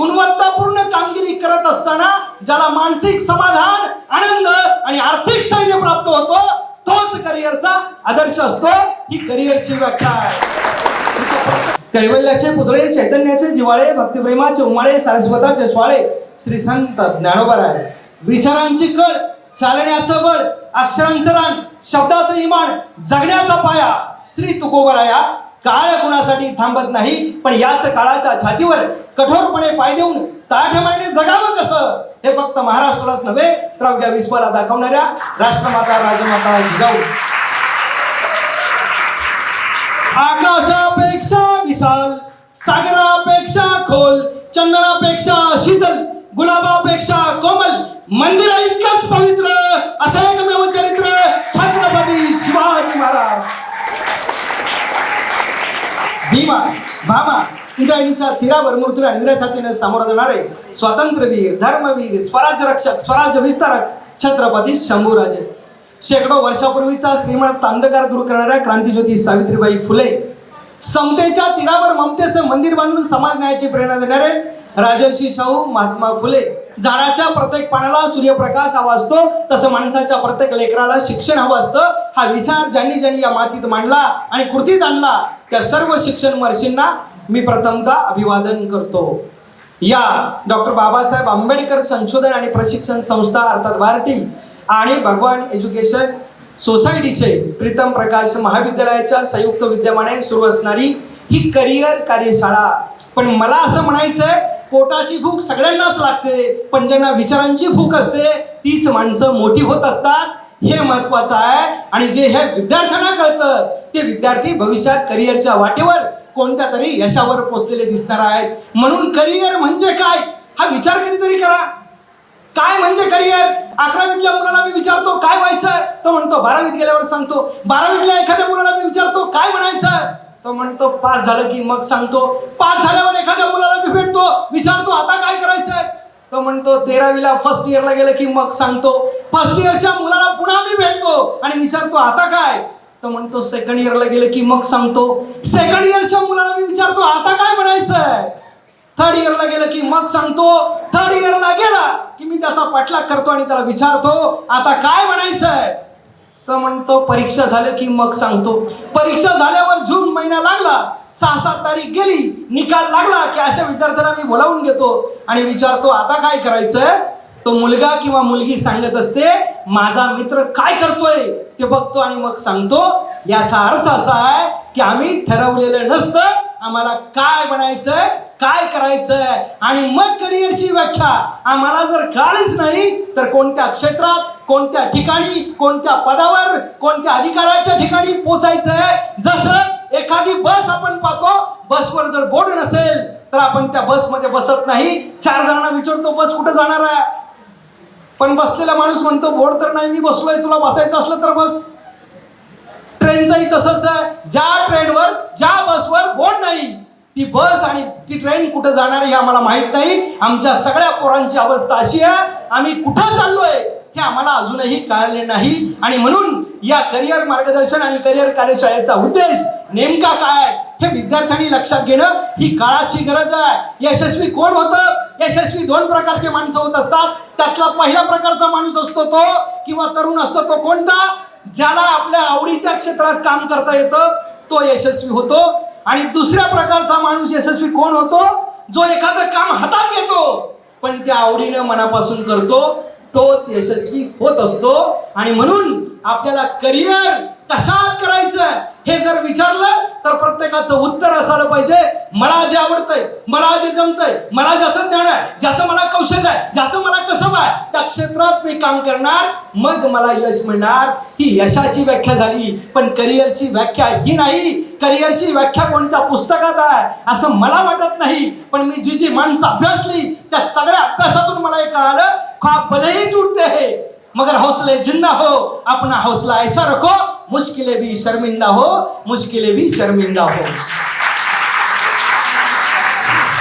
गुणवत्तापूर्ण कामगिरी करत असताना ज्याला मानसिक समाधान आनंद आणि आर्थिक स्थैर्य प्राप्त होतो तोच करिअरचा आदर्श असतो. ही करिअरची व्याख्या आहे. कैवल्याचे पुतळे चैतन्याचे जिवाळे भक्तिप्रेमाचे उमाळे सारस्वताचे स्वाळे श्री संत ज्ञानोबराय विचारांची कळ चालण्याचं बळ अक्षरांचं रान शब्दाचं इमान जगण्याचा पाया श्री तुकोबराया काळ कुणासाठी थांबत नाही पण याच काळाच्या छातीवर कठोरपणे पाय देऊन ताठमाने जगावं कसं? हे फक्त महाराष्ट्रालाच नव्हे तर अवघ्या विश्वाला दाखवणाऱ्या राष्ट्रमाता राजमाता जिजाऊ. आकाशापेक्षा विशाल सागरापेक्षा खोल चंदनापेक्षा शीतल गुलाबापेक्षा कोमल मंदिर इतकंच पवित्र असं एकमेव चरित्र छत्रपती शिवाजी महाराज. भीमा भामा इंद्रायणीच्या तीरावर मृत्यूला निद्रा छातीने सामोरं जाणारे स्वातंत्र्यवीर धर्मवीर स्वराज्य रक्षक स्वराज्य विस्तारक छत्रपती शंभूराजे. शेकडो वर्षापूर्वीचा श्रीमंत अंधकार दूर करणाऱ्या क्रांतीज्योती सावित्रीबाई फुले समतेच्या तीरावर ममतेचं मंदिर बांधून समाज न्यायाची प्रेरणा देणारे राजर्षी शाहू महात्मा फुले. झाडाच्या प्रत्येक पानाला सूर्यप्रकाश हवा असतो. तसं माणसाच्या प्रत्येक लेकराला शिक्षण हवं असतं. हा विचार ज्यांनी ज्यांनी या मातीत मांडला आणि कृतीत आणला त्या सर्व शिक्षण महर्षींना मी प्रथमतः अभिवादन करतो. या डॉक्टर बाबासाहेब आंबेडकर संशोधन आणि प्रशिक्षण संस्था अर्थात भारती आणि भगवान एज्युकेशन सोसायटीचे प्रीतम प्रकाश महाविद्यालयाच्या संयुक्त विद्यमाने सुरू असणारी ही करिअर कार्यशाळा. पण मला असं म्हणायचं आहे पोटाची भूक सगळ्यांनाच लागते पण ज्यांना विचारांची भूक असते तीच माणसं मोठी होत असतात. हे महत्वाचं आहे. आणि जे हे विद्यार्थ्यांना कळतं ते विद्यार्थी भविष्यात करिअरच्या वाटेवर कोणत्या तरी यशावर पोचलेले दिसणार आहेत. म्हणून करिअर म्हणजे काय? हा विचार कधीतरी करा. काय म्हणजे करिअर? अकरावीतल्या मुलाला मी विचारतो काय व्हायचं? तो म्हणतो बारावीत गेल्यावर सांगतो. बारावीतल्या एखाद्या मुलाला मी विचारतो काय म्हणायचं? तो म्हणतो पास झालं की मग सांगतो. पास झाल्यावर एखाद्या मुलाला मी भेटतो. विचारतो आता काय करायचंय? तो म्हणतो तेरावीला फर्स्ट इयरला गेलं की मग सांगतो. फर्स्ट इयरच्या मुलाला पुन्हा मी भेटतो आणि विचारतो आता काय? तो म्हणतो सेकंड इयरला गेलं की मग सांगतो. सेकंड इयरच्या मुलाला मी विचारतो आता काय म्हणायचंय? थर्ड इयरला गेलं की मग सांगतो. थर्ड इयरला गेला की मी त्याचा पाठलाग करतो आणि त्याला विचारतो आता काय म्हणायचंय? तर म्हणतो परीक्षा झालं की मग सांगतो. परीक्षा झाल्यावर जून महिना लागला सहा सात तारीख गेली निकाल लागला की अशा विद्यार्थ्यांना मी बोलावून घेतो. आणि विचारतो आता काय करायचं तो मुलगा किंवा मुलगी सांगत असते माझा मित्र काय करतोय? ते बघतो आणि मग सांगतो याचा अर्थ असा आहे की आम्ही ठरवलेलं नसतं आम्हाला काय बनायचंय काय करायचंय? आणि मग करिअरची व्याख्या आम्हाला जर कळलीच नाही तर कोणत्या क्षेत्रात कोणत्या ठिकाणी कोणत्या पदावर कोणत्या अधिकाराच्या ठिकाणी पोचायचंय? जसं एखादी बस आपण पाहतो बसवर जर बोर्ड नसेल तर आपण त्या बसमध्ये बसत नाही. चार जणांना विचारतो बस कुठे जाणार आहे? पण बसलेला माणूस म्हणतो बोर्ड तर नाही मी बसलोय तुला बसायचं असलं तर बस. ट्रेनचंही तसंच आहे. ज्या ट्रेनवर ज्या बसवर बोर्ड नाही ती बस आणि ती ट्रेन कुठं जाणार आहे हे आम्हाला माहीत नाही. आमच्या सगळ्या पोरांची अवस्था अशी आहे आम्ही कुठं चाललोय? हे आम्हाला अजूनही कळले नाही. आणि म्हणून या करिअर मार्गदर्शन आणि करिअर कार्यशाळेचा उद्देश नेमका काय हे विद्यार्थ्यांनी लक्षात घेणं ही काळाची गरज आहे. यशस्वी कोण होतं? यशस्वी दोन प्रकारचे माणसं होत असतात. त्यातला पहिल्या प्रकारचा माणूस असतो तो किंवा तरुण असतो तो कोणता? ज्याला आपल्या आवडीच्या क्षेत्रात काम करता येतं तो यशस्वी होतो. आणि दुसऱ्या प्रकारचा माणूस यशस्वी कोण होतो? जो एखादं काम हातात घेतो पण त्या आवडीनं मनापासून करतो. तोच यशस्वी होत असतो. आणि म्हणून आपल्याला करिअर कशात करायचं हे जर विचारलं तर प्रत्येकाचं उत्तर असायला पाहिजे. मला जे आवडतंय मला जे जमतंय मला ज्याचं ज्ञान आहे ज्याचं मला कौशल्य आहे ज्याचं मला कसं आहे त्या क्षेत्रात मी काम करणार. मग मला यश मिळणार. ही यशाची व्याख्या झाली. पण करिअरची व्याख्या ही नाही. करिअरची व्याख्या कोणत्या पुस्तकात आहे असं मला वाटत नाही. पण मी जी जी माणसं अभ्यासली त्या सगळ्या अभ्यासातून मला हे कळालं. ख्वाब भले ही टूटते हैं मगर हौसले जिंदा हो अपना हौसला ऐसा रखो मुश्किलें भी शर्मिंदा हो मुश्किलें भी शर्मिंदा हो।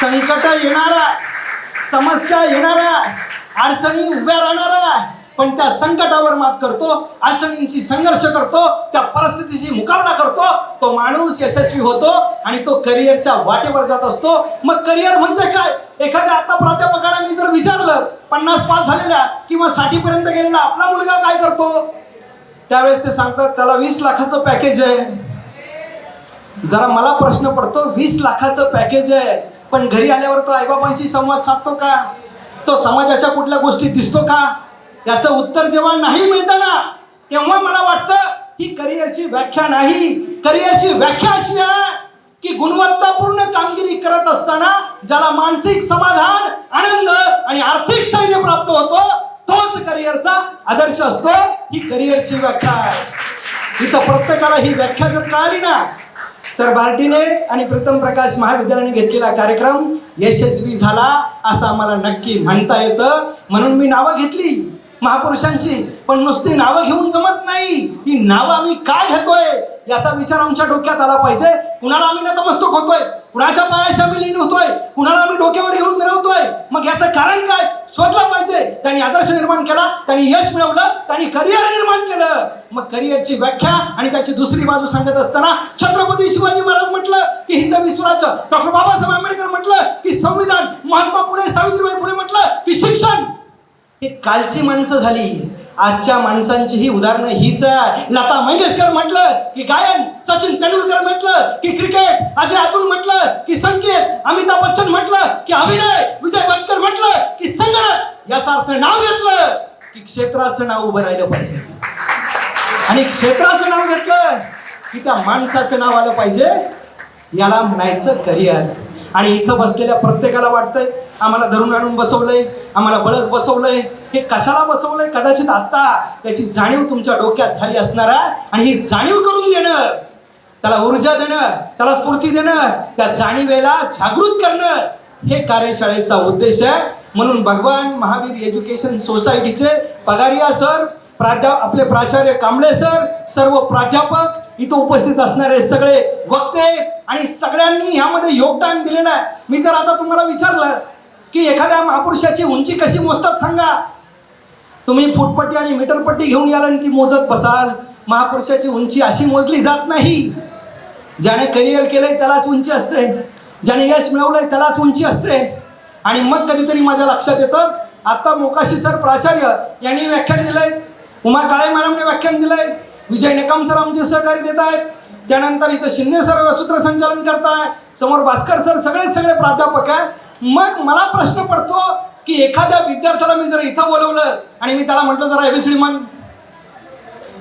संकट येणारा समस्या येणारा अडचणी उभ्या राहणाऱ्या पण त्या संकटावर मात करतो अडचणींशी संघर्ष करतो त्या परिस्थितीशी मुकाबला करतो तो माणूस यशस्वी होतो आणि तो करिअरच्या वाटेवर जात असतो. मग करिअर म्हणजे काय? एखाद्या आता प्राध्यापकाला मी जर विचारलं पन्नास पास झालेल्या किंवा साठी पर्यंत गेलेला आपला मुलगा काय करतो? त्यावेळेस ते सांगतात त्याला वीस लाखाचं पॅकेज आहे. जरा मला प्रश्न पडतो वीस लाखाचं पॅकेज आहे पण घरी आल्यावर तो आईबाबांशी संवाद साधतो का? तो समाजाच्या कुठल्या गोष्टी दिसतो का? याचं उत्तर जेव्हा नाही मिळतं ना तेव्हा मला वाटतं ही करिअरची व्याख्या नाही. करिअरची व्याख्या अशी आहे की गुणवत्तापूर्ण कामगिरी करत असताना ज्याला मानसिक समाधान आनंद आणि आर्थिक स्थैर्य प्राप्त होतो तोच करिअरचा आदर्श असतो. ही करिअरची व्याख्या आहे. इथं प्रत्येकाला ही व्याख्या जर कळाली ना तर बार्टीने आणि प्रथम प्रकाश महाविद्यालयाने घेतलेला कार्यक्रम यशस्वी झाला असं आम्हाला नक्की म्हणता येतं. म्हणून मी नावं घेतली. महापुरुषांची पण नुसती नावं घेऊन जमत नाही. ही नावं आम्ही काय घेतोय? याचा विचार आमच्या डोक्यात आला पाहिजे. कुणाला आम्ही नतमस्तक होतोय? कुणाच्या पायाशी आम्ही लीन होतोय? कुणाला आम्ही डोक्यावर घेऊन मिरवतोय? मग याचं कारण काय? शोधलं पाहिजे. त्यांनी आदर्श निर्माण केला त्यांनी यश मिळवलं त्यांनी करिअर निर्माण केलं. मग करिअरची व्याख्या आणि त्याची दुसरी बाजू सांगत असताना छत्रपती शिवाजी महाराज म्हटलं की हिंदवी स्वराज्य. डॉक्टर बाबासाहेब आंबेडकर म्हटलं की संविधान. महात्मा फुले सावित्रीबाई फुले म्हटलं की शिक्षण. कालची माणसं झाली. आजच्या माणसांची ही उदाहरणं हीच आहे. लता मंगेशकर म्हटलं की गायन सचिन तेंडुलकर म्हटलं की क्रिकेट अजय अतुल म्हटलं की संकेत अमिताभ बच्चन म्हटलं की अभिनय विजय बंकर म्हटलं की संगणक. याचा अर्थ नाव घेतलं की क्षेत्राचं नाव उभं राहिलं पाहिजे. आणि क्षेत्राचं नाव घेतलं की त्या माणसाचं नाव आलं पाहिजे. याला म्हणायचं करिअर. आणि इथं बसलेल्या प्रत्येकाला वाटतंय आम्हाला धरून आणून बसवलंय आम्हाला बळच बसवलंय. हे कशाला बसवलंय? कदाचित आता त्याची जाणीव तुमच्या डोक्यात झाली असणार आहे आणि ही जाणीव करून देणं त्याला ऊर्जा देणं त्याला स्फूर्ती देणं त्या जाणीवेला जागृत करणं हे कार्यशाळेचा उद्देश आहे. म्हणून भगवान महावीर एज्युकेशन सोसायटीचे पगारिया सर प्राध्या आपले प्राचार्य कांबळे सर सर्व प्राध्यापक इथं उपस्थित असणारे सगळे वक्ते आणि सगळ्यांनी ह्यामध्ये योगदान दिलेलं आहे. मी जर आता तुम्हाला विचारलं की एखाद्या महापुरुषाची उंची कशी मोजतात सांगा. तुम्ही फुटपट्टी आणि मीटरपट्टी घेऊन याल आणि ती मोजत बसाल. महापुरुषाची उंची अशी मोजली जात नाही. ज्याने करिअर केलंय त्यालाच उंची असते. ज्याने यश मिळवलंय त्यालाच उंची असते. आणि मग कधीतरी माझ्या लक्षात येतं आता मोकाशी सर प्राचार्य यांनी व्याख्यान दिलंय उमा काळे मॅडमने व्याख्यान दिलंय. विजय निकम सर आमचे सहकारी देत आहेत त्यानंतर इथं शिंदे सर सूत्रसंचालन करताय. समोर भास्कर सर सगळेच सगळे प्राध्यापक आहे. मग मला प्रश्न पडतो की एखाद्या विद्यार्थ्याला मी जर इथं बोलवलं आणि मी त्याला म्हटलं जरा एबीसीडी म्हण.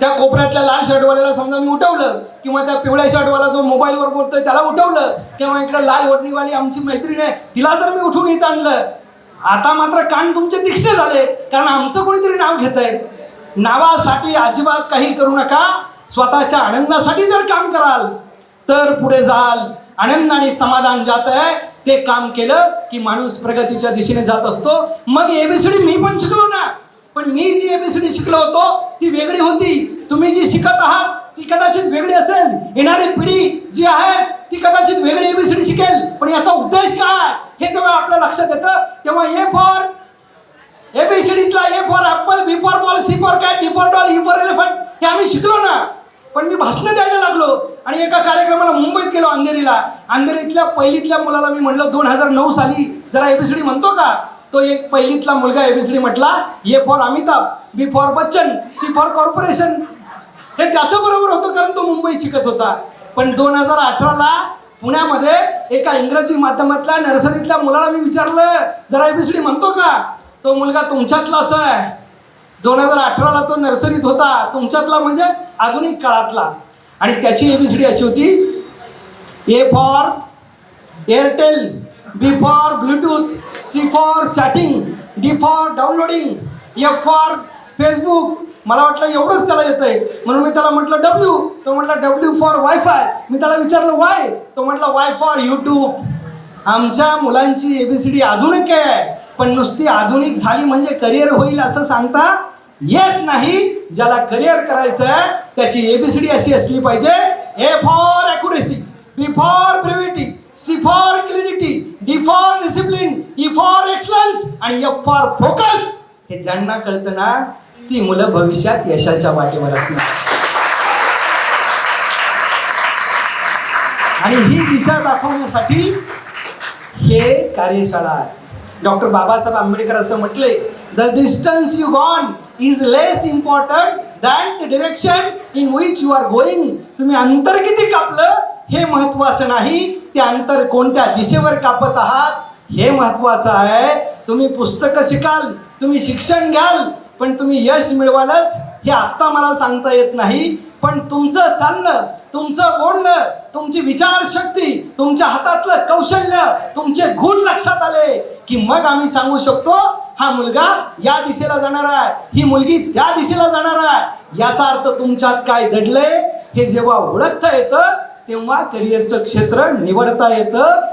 त्या कोपऱ्यातल्या लाल शर्टवाल्याला समजा मी उठवलं किंवा त्या पिवळ्या शर्टवाला जो मोबाईलवर बोलतोय त्याला उठवलं किंवा इकडे लाल ओढणीवाली आमची मैत्रीण आहे तिला जर मी उठून इथं आणलं आता मात्र कान तुमचे तीक्ष्ण झाले कारण आमचं कोणीतरी नाव घेत आहे नावासाठी अजिबात काही करू नका. स्वतःच्या आनंदासाठी जर काम कराल तर पुढे जाल. आनंद आणि समाधान जात आहे ते काम केलं की माणूस प्रगतीच्या दिशेने जात असतो. मग एबीसीडी मी पण शिकलो ना. पण मी जी एबीसीडी शिकलो होतो ती वेगळी होती. तुम्ही जी शिकत आहात ती कदाचित वेगळी असेल. येणारी पिढी जी आहे ती कदाचित वेगळी एबीसीडी शिकेल. पण याचा उद्देश काय? हे जेव्हा आपल्या लक्षात येतं. तेव्हा A for एबीसीडीतला A for apple B for ball C for cat D for doll E for elephant हे आम्ही शिकलो ना. पण मी भाषणं द्यायला लागलो. आणि एका कार्यक्रमाला मुंबईत गेलो अंधेरीला. अंधेरीतल्या पहिलीतल्या मुलाला मी म्हणलं दोन हजार नऊ साली जरा एबीसीडी म्हणतो का? तो एक पहिलीतला मुलगा एबीसीडी म्हटला A for Amitabh B for Bachchan C for corporation हे त्याचं बरोबर होतं कारण तो मुंबईत शिकत होता. पण दोन हजार अठराला पुण्यामध्ये एका इंग्रजी माध्यमातल्या नर्सरीतल्या मुलाला मी विचारलं जरा एबीसीडी म्हणतो का? तो मुलगा तुमच्यातलाच आहे. दोन हजार अठराला तो नर्सरीत होता. तुमच्यातला म्हणजे आधुनिक काळातला. आणि त्याची एबीसीडी अशी होती. A for Airtel B for Bluetooth C for chatting D for downloading F for Facebook मला वाटलं एवढंच त्याला येतंय. म्हणून मी त्याला म्हटलं डब्ल्यू तो म्हटला डब्ल्यू फॉर वायफाय मी त्याला विचारलं वाय तो म्हटला वाय फॉर यूट्यूब आमच्या मुलांची एबीसीडी आधुनिक आहे. पण नुसती आधुनिक झाली म्हणजे करिअर होईल असं सांगता येत नाही. ज्याला करिअर करायचं आहे त्याची एबीसीडी अशी असली पाहिजे. A for accuracy B for brevity C for clarity D for discipline E for excellence आणि एफ फॉर फोकस हे ज्यांना कळतं ना ती मुलं भविष्यात यशाच्या वाटेवर असणार. आणि ही दिशा दाखवण्यासाठी हे कार्यशाळा आहे. डॉक्टर बाबासाहेब आंबेडकर असं म्हटले the distance you gone is less important than the direction in which you are going तुम्ही अंतर किती कापलं हे महत्वाचं नाही. ते अंतर कोणत्या दिशेवर कापत आहात हे महत्वाचं आहे. तुम्ही पुस्तकं शिकाल तुम्ही शिक्षण घ्याल पण तुम्ही यश मिळवालच हे आत्ता मला सांगता येत नाही. पण तुमचं चालणं तुमचं बोलणं तुमची विचारशक्ती तुमच्या हातातलं कौशल्य तुमचे गुण लक्षात आले की मग आम्ही सांगू शकतो हा मुलगा या दिशेला जाणार आहे ही मुलगी त्या दिशेला जाणार आहे. याचा अर्थ तुमच्यात काय दडलंय हे जेव्हा ओळखता येतं तेव्हा करिअरचं क्षेत्र निवडता येतं.